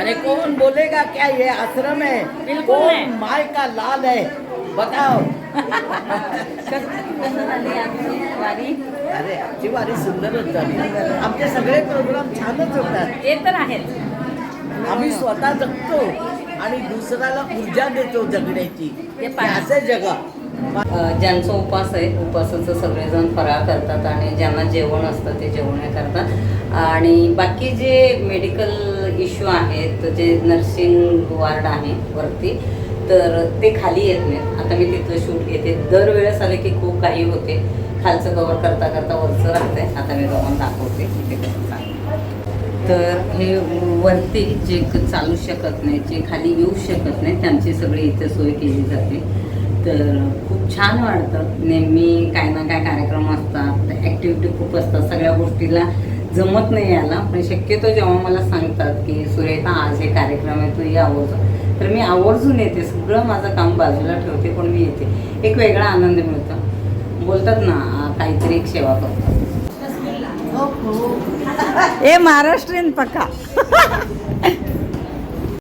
अरे कौन बोलेगा क्या ये आश्रम है? बिल्कुल नहीं। माय का लाल है? बताओ। अरे आमची वारी सुंदरच झाली आमचे सगळे प्रोग्राम छानच होतात. ते तर आहेच आम्ही स्वतः जगतो आणि दुसऱ्याला ऊर्जा देतो जगण्याची. हे हे. असं जगा. ज्यांचा उपास आहे उपासाचं सगळेजण फराळ करतात आणि ज्यांना जेवण असतं ते जेवण करतात. आणि बाकी जे मेडिकल इश्यू आहेत जे नर्सिंग वार्ड आहे वरती तर ते खाली येत नाहीत. आता मी तिथलं शूट घेते. दरवेळेस आले की खूप काही होते. खालचं कवर करता करता वरचं राहतंय. आता मी तुम्हाला दाखवते. की ते कसं तर हे वरती जे चालू शकत नाही जे खाली येऊ शकत नाही त्यांची सगळी इथे सोय केली जाते. तर खूप छान वाटतं. नेहमी काय ना काय कार्यक्रम असतात ॲक्टिव्हिटी खूप असतात. सगळ्या गोष्टीला जमत नाही याला. पण शक्यतो जेव्हा मला सांगतात की सुरेखा आज हे कार्यक्रम आहे तू ये आवर्जून. तर मी आवर्जून येते. सगळं माझं काम बाजूला ठेवते पण मी येते. एक वेगळा आनंद मिळतो. बोलतात ना काहीतरी एक सेवा करतात. ए महाराष्ट्रीयन पक्का